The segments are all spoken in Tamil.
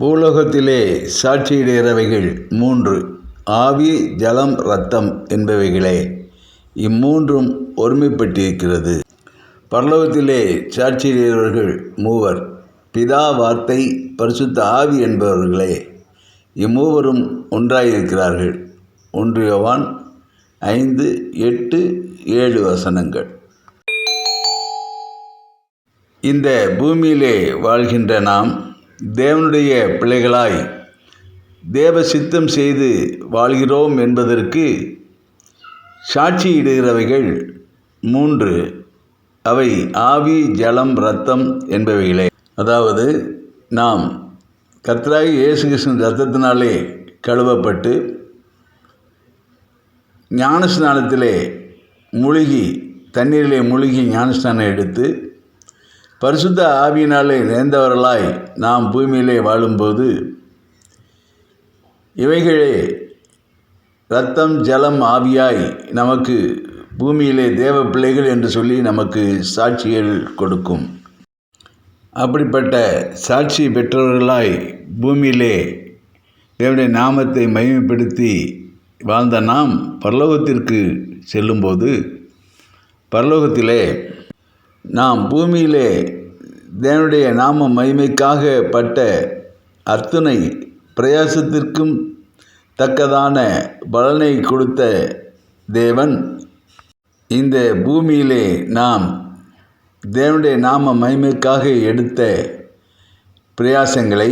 பூலோகத்திலே சாட்சியிடுகிறவைகள் மூன்று. ஆவி ஜலம் இரத்தம் என்பவைகளே. இம்மூன்றும் ஒருமைப்பட்டிருக்கிறது. பரலோகத்திலே சாட்சியிடுகிறவர்கள் மூவர். பிதா வார்த்தை பரிசுத்த ஆவி என்பவர்களே. இம்மூவரும் ஒன்றாயிருக்கிறார்கள். ஒன்று யவான் ஐந்து எட்டு ஏழு வசனங்கள். இந்த பூமியிலே வாழ்கின்ற நாம் தேவனுடைய பிள்ளைகளாய் தேவ சித்தம் செய்து வாழ்கிறோம் என்பதற்கு சாட்சியிடுகிறவைகள் மூன்று. அவை ஆவி ஜலம் இரத்தம் என்பவைகளே. அதாவது நாம் கர்த்தராகி இயேசு கிருஷ்ணன் ரத்தத்தினாலே கழுவப்பட்டு ஞானஸ்நானத்திலே முழுகி தண்ணீரிலே முழுகி ஞானஸ்நானம் எடுத்து பரிசுத்த ஆவியினாலே நேர்ந்தவர்களாய் நாம் பூமியிலே வாழும்போது இவைகளே ரத்தம் ஜலம் ஆவியாய் நமக்கு பூமியிலே தேவ பிள்ளைகள் என்று சொல்லி நமக்கு சாட்சிகள் கொடுக்கும். அப்படிப்பட்ட சாட்சி பெற்றவர்களாய் பூமியிலே தேவனுடைய நாமத்தை மகிமைப்படுத்தி வாழ்ந்த நாம் பரலோகத்திற்கு செல்லும்போது பரலோகத்திலே நாம் பூமியிலே தேவனுடைய நாம மகிமைக்காக பட்ட அத்துணை பிரயாசத்திற்கும் தக்கதான பலனை கொடுத்த தேவன். இந்த பூமியிலே நாம் தேவனுடைய நாம மகிமைக்காக எடுத்த பிரயாசங்களை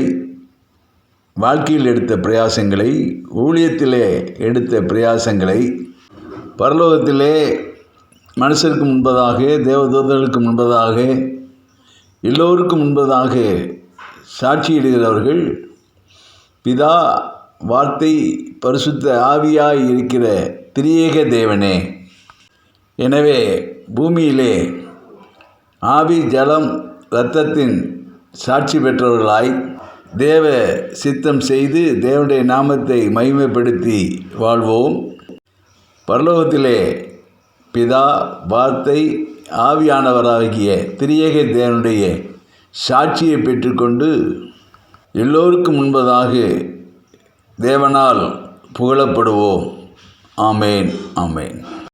வாழ்க்கையில் எடுத்த பிரயாசங்களை ஊழியத்திலே எடுத்த பிரயாசங்களை பரலோகத்திலே மனுஷருக்கு முன்பதாக தேவதூதர்களுக்கு முன்பதாக எல்லோருக்கும் முன்பதாக சாட்சியிடுகிறவர்கள் பிதா வார்த்தை பரிசுத்த ஆவியாய் இருக்கிற திரியேக தேவனே. எனவே பூமியிலே ஆவி ஜலம் இரத்தத்தின் சாட்சி பெற்றவர்களாய் தேவ சித்தம் செய்து தேவனுடைய நாமத்தை மகிமைப்படுத்தி வாழ்வோம். பரலோகத்திலே பிதா வார்த்தை ஆவியானவராகிய திரியேக தேவனுடைய சாட்சியை பெற்றுக்கொண்டு எல்லோருக்கும் முன்பதாக தேவனால் புகழப்படுவோம். ஆமேன் ஆமேன்.